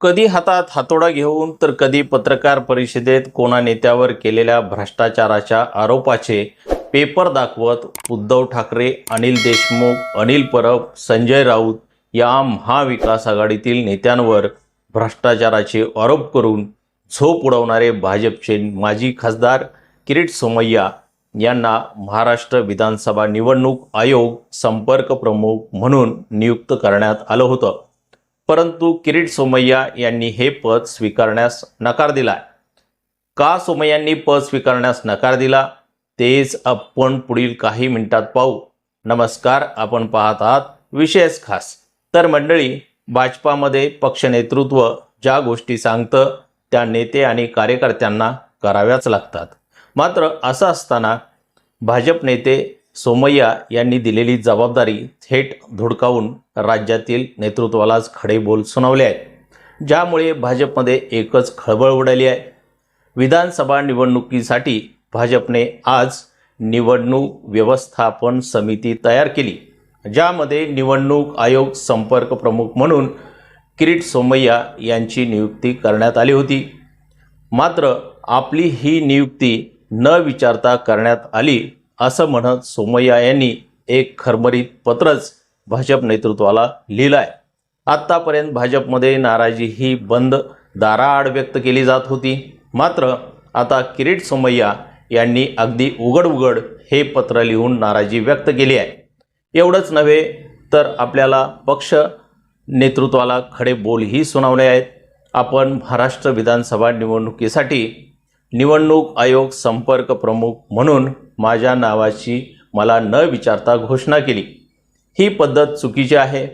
कधी हातात हातोडा घेऊन तर कधी पत्रकार परिषदेत कोणा नेत्यावर केलेल्या भ्रष्टाचाराच्या आरोपाचे पेपर दाखवत उद्धव ठाकरे अनिल देशमुख अनिल परब संजय राऊत या महाविकास आघाडीतील नेत्यांवर भ्रष्टाचाराचे आरोप करून झोप उडवणारे भाजपचे माजी खासदार किरीट सोमय्या यांना महाराष्ट्र विधानसभा निवडणूक आयोग संपर्क प्रमुख म्हणून नियुक्त करण्यात आलं होतं. परंतु किरीट सोमय्या यांनी हे पद स्वीकारण्यास नकार दिलाय का सोमय्यांनी पद स्वीकारण्यास नकार दिला? तेच आपण पुढील काही मिनिटात पाहू. नमस्कार आपण पाहत आहात विशेष खास. तर मंडळी भाजपामध्ये पक्ष नेतृत्व ज्या गोष्टी सांगतं त्या नेते आणि कार्यकर्त्यांना कराव्याच लागतात. मात्र असं असताना भाजप नेते सोमय्या यांनी दिलेली जबाबदारी थेट धुडकावून राज्यातील नेतृत्वालाच खडे बोल सुनावले आहेत. ज्यामुळे भाजपमध्ये एकच खळबळ उडाली आहे. विधानसभा निवडणुकीसाठी भाजपने आज निवडणूक व्यवस्थापन समिती तयार केली. ज्यामध्ये निवडणूक आयोग संपर्क प्रमुख म्हणून किरीट सोमय्या यांची नियुक्ती करण्यात आली होती. मात्र आपली ही नियुक्ती न विचारता करण्यात आली असं म्हणत सोमय्या यांनी एक खरमरीत पत्रच भाजप नेतृत्वाला लिहिलं आहे आत्तापर्यंत भाजपमध्ये नाराजी ही बंद दाराआड व्यक्त केली जात होती. मात्र आता किरीट सोमय्या यांनी अगदी उघड उघड हे पत्र लिहून नाराजी व्यक्त केली आहे. एवढंच नव्हे तर आपल्याला पक्ष नेतृत्वाला खडे बोलही सुनावले आहेत. आपण महाराष्ट्र विधानसभा निवडणुकीसाठी निवडणूक आयोग संपर्क प्रमुख म्हणून माझ्या नावाची मला न विचारता घोषणा केली. ही पद्धत चुकीची आहे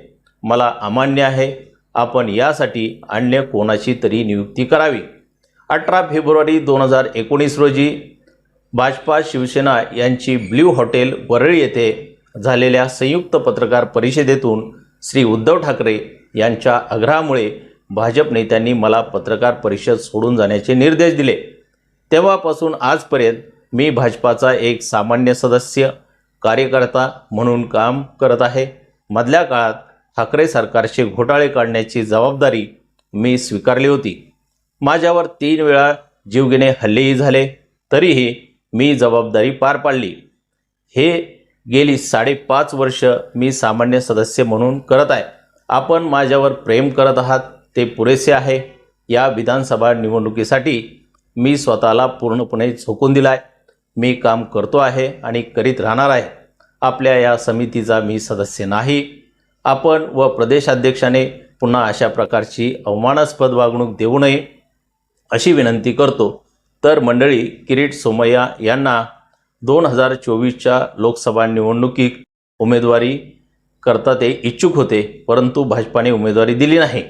मला अमान्य आहे. आपण यासाठी अन्य कोणाची तरी नियुक्ती करावी. अठरा फेब्रुवारी दोन हजार एकोणीस रोजी भाजपा शिवसेना यांची ब्ल्यू हॉटेल वरळी येथे झालेल्या संयुक्त पत्रकार परिषदेतून श्री उद्धव ठाकरे यांच्या आग्रहामुळे भाजप नेत्यांनी मला पत्रकार परिषद सोडून जाण्याचे निर्देश दिले. तेव्हापासून आजपर्यंत मी भाजपाचा एक सामान्य सदस्य कार्यकर्ता म्हणून काम करत आहे. मधल्या काळात ठाकरे सरकारचे घोटाळे काढण्याची जबाबदारी मी स्वीकारली होती. माझ्यावर तीन वेळा जीवघेणे हल्लेही झाले तरीही मी जबाबदारी पार पाडली. हे गेली साडेपाच वर्ष मी सामान्य सदस्य म्हणून करत आहे. आपण माझ्यावर प्रेम करत आहात ते पुरेसे आहे. या विधानसभा निवडणुकीसाठी मी स्वतःला पूर्णपणे झोकून दिला आहे मी काम करतो आहे आणि करीत राहणार आहे. आपल्या या समितीचा मी सदस्य नाही. आपण व प्रदेशाध्यक्षाने पुन्हा अशा प्रकारची अवमानास्पद वागणूक देऊ नये अशी विनंती करतो. तर मंडळी किरीट सोमय्या यांना दोन हजार चोवीसच्या लोकसभा निवडणुकीत उमेदवारी करता ते इच्छुक होते परंतु भाजपाने उमेदवारी दिली नाही.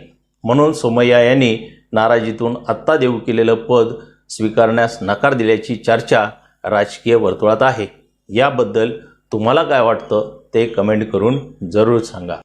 म्हणून सोमय्या यांनी नाराजीतून आत्ता देऊ केलेलं पद स्वीकारण्यास नकार दिल्याची चर्चा राजकीय वर्तुळात आहे. याबद्दल तुम्हाला काय वाटतं ते कमेंट करून जरूर सांगा.